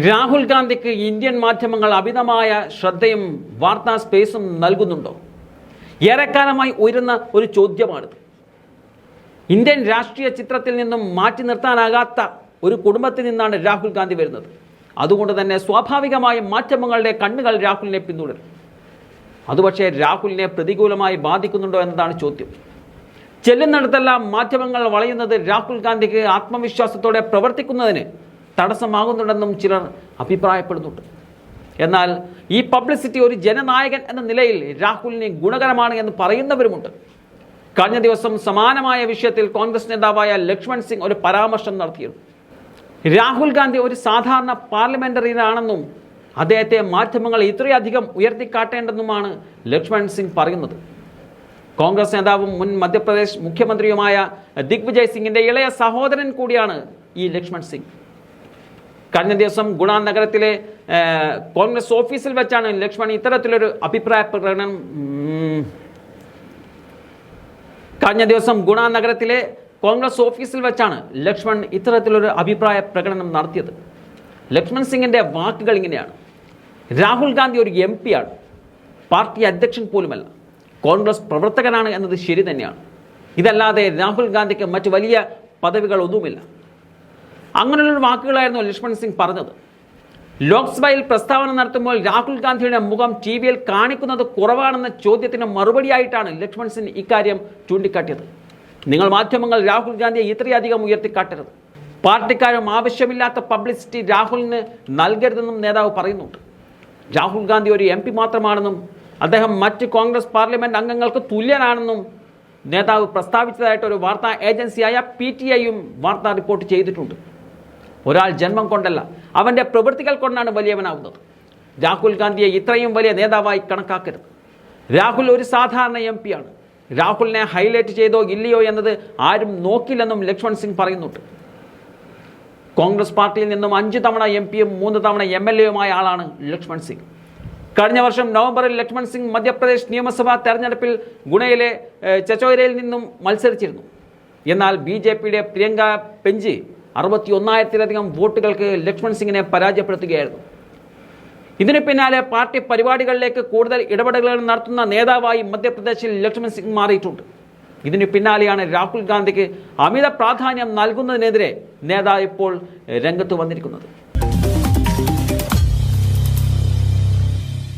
രാഹുൽ ഗാന്ധിക്ക് ഇന്ത്യൻ മാധ്യമങ്ങൾ അമിതമായ ശ്രദ്ധയും വാർത്താ സ്പേസും നൽകുന്നുണ്ടോ? ഏറെക്കാലമായി ഉയരുന്ന ഒരു ചോദ്യമാണിത്. ഇന്ത്യൻ രാഷ്ട്രീയ ചിത്രത്തിൽ നിന്നും മാറ്റി നിർത്താനാകാത്ത ഒരു കുടുംബത്തിൽ നിന്നാണ് രാഹുൽ ഗാന്ധി വരുന്നത്. അതുകൊണ്ട് തന്നെ സ്വാഭാവികമായും മാധ്യമങ്ങളുടെ കണ്ണുകൾ രാഹുലിനെ പിന്തുടരും. അതുപക്ഷേ രാഹുലിനെ പ്രതികൂലമായി ബാധിക്കുന്നുണ്ടോ എന്നതാണ് ചോദ്യം. ചെല്ലുന്നിടത്തെല്ലാം മാധ്യമങ്ങൾ വളയുന്നത് രാഹുൽ ഗാന്ധിക്ക് ആത്മവിശ്വാസത്തോടെ പ്രവർത്തിക്കുന്നതിന് തടസ്സമാകുന്നുണ്ടെന്നും ചിലർ അഭിപ്രായപ്പെടുന്നുണ്ട്. എന്നാൽ ഈ പബ്ലിസിറ്റി ഒരു ജനനായകൻ എന്ന നിലയിൽ രാഹുലിന് ഗുണകരമാണ് എന്ന് പറയുന്നവരുമുണ്ട്. കഴിഞ്ഞ ദിവസം സമാനമായ വിഷയത്തിൽ കോൺഗ്രസ് നേതാവായ ലക്ഷ്മൺ സിംഗ് ഒരു പരാമർശം നടത്തിയിരുന്നു. രാഹുൽ ഗാന്ധി ഒരു സാധാരണ പാർലമെന്ററിയനാണെന്നും അദ്ദേഹത്തെ മാധ്യമങ്ങൾ ഇത്രയധികം ഉയർത്തിക്കാട്ടേണ്ടെന്നുമാണ് ലക്ഷ്മൺ സിംഗ് പറയുന്നത്. കോൺഗ്രസ് നേതാവും മുൻ മധ്യപ്രദേശ് മുഖ്യമന്ത്രിയുമായ ദിഗ്വിജയ് സിംഗിന്റെ ഇളയ സഹോദരൻ കൂടിയാണ് ഈ ലക്ഷ്മൺ സിംഗ്. കഴിഞ്ഞ ദിവസം ഗുണ നഗരത്തിലെ കോൺഗ്രസ് ഓഫീസിൽ വെച്ചാണ് ലക്ഷ്മൺ ഇത്തരത്തിലൊരു അഭിപ്രായ പ്രകടനം കഴിഞ്ഞ ദിവസം ഗുണ നഗരത്തിലെ കോൺഗ്രസ് ഓഫീസിൽ വെച്ചാണ് ലക്ഷ്മൺ ഇത്തരത്തിലൊരു അഭിപ്രായ പ്രകടനം നടത്തിയത്. ലക്ഷ്മൺ സിംഗിന്റെ വാക്കുകൾ ഇങ്ങനെയാണ്. രാഹുൽ ഗാന്ധി ഒരു എം ആണ് പാർട്ടി അധ്യക്ഷൻ പോലുമല്ല. കോൺഗ്രസ് പ്രവർത്തകനാണ് എന്നത് ശരി തന്നെയാണ്. ഇതല്ലാതെ രാഹുൽ ഗാന്ധിക്ക് മറ്റ് വലിയ പദവികളൊന്നുമില്ല. അങ്ങനെയുള്ള വാക്കുകളായിരുന്നു ലക്ഷ്മൺ സിംഗ് പറഞ്ഞത്. ലോക്സഭയിൽ പ്രസ്താവന നടത്തുമ്പോൾ രാഹുൽ ഗാന്ധിയുടെ മുഖം ടി വിയിൽ കാണിക്കുന്നത് കുറവാണെന്ന ചോദ്യത്തിന് മറുപടിയായിട്ടാണ് ലക്ഷ്മൺ സിംഗ് ഇക്കാര്യം ചൂണ്ടിക്കാട്ടിയത്. നിങ്ങൾ മാധ്യമങ്ങൾ രാഹുൽ ഗാന്ധിയെ ഇത്രയധികം ഉയർത്തിക്കാട്ടരുത്. പാർട്ടിക്കാരും ആവശ്യമില്ലാത്ത പബ്ലിസിറ്റി രാഹുലിന് നൽകരുതെന്നും നേതാവ് പറയുന്നുണ്ട്. രാഹുൽ ഗാന്ധി ഒരു എം മാത്രമാണെന്നും അദ്ദേഹം മറ്റ് കോൺഗ്രസ് പാർലമെന്റ് അംഗങ്ങൾക്ക് തുല്യനാണെന്നും നേതാവ് പ്രസ്താവിച്ചതായിട്ട് ഒരു വാർത്താ ഏജൻസിയായ പി ടി ഐയും വാർത്താ റിപ്പോർട്ട് ചെയ്തിട്ടുണ്ട്. ഒരാൾ ജന്മം കൊണ്ടല്ല അവന്റെ പ്രവൃത്തികൾ കൊണ്ടാണ് വലിയവനാവുന്നത്. രാഹുൽ ഗാന്ധിയെ ഇത്രയും വലിയ നേതാവായി കണക്കാക്കരുത്. രാഹുൽ ഒരു സാധാരണ എം ആണ്. രാഹുലിനെ ഹൈലൈറ്റ് ചെയ്തോ ഇല്ലയോ എന്നത് ആരും നോക്കില്ലെന്നും ലക്ഷ്മൺ സിംഗ് പറയുന്നുണ്ട്. കോൺഗ്രസ് പാർട്ടിയിൽ നിന്നും അഞ്ച് തവണ എം പിയും മൂന്ന് തവണ എം എൽ എയുമായ ആളാണ് ലക്ഷ്മൺ സിംഗ്. കഴിഞ്ഞ വർഷം നവംബറിൽ ലക്ഷ്മൺ സിംഗ് മധ്യപ്രദേശ് നിയമസഭാ തെരഞ്ഞെടുപ്പിൽ ഗുണയിലെ ചച്ചോരയിൽ നിന്നും മത്സരിച്ചിരുന്നു. എന്നാൽ ബി ജെ പിയുടെ പ്രിയങ്ക പെഞ്ച് അറുപത്തി ഒന്നായിരത്തിലധികം വോട്ടുകൾക്ക് ലക്ഷ്മൺ സിംഗിനെ പരാജയപ്പെടുത്തുകയായിരുന്നു. ഇതിനു പിന്നാലെ പാർട്ടി പരിപാടികളിലേക്ക് കൂടുതൽ ഇടപെടലുകൾ നടത്തുന്ന നേതാവായി മധ്യപ്രദേശിൽ ലക്ഷ്മൺ സിംഗ് മാറിയിട്ടുണ്ട്. ഇതിനു പിന്നാലെയാണ് രാഹുൽ ഗാന്ധിക്ക് അമിത പ്രാധാന്യം നൽകുന്നതിനെതിരെ നേതാവ് ഇപ്പോൾ രംഗത്ത് വന്നിരിക്കുന്നത്.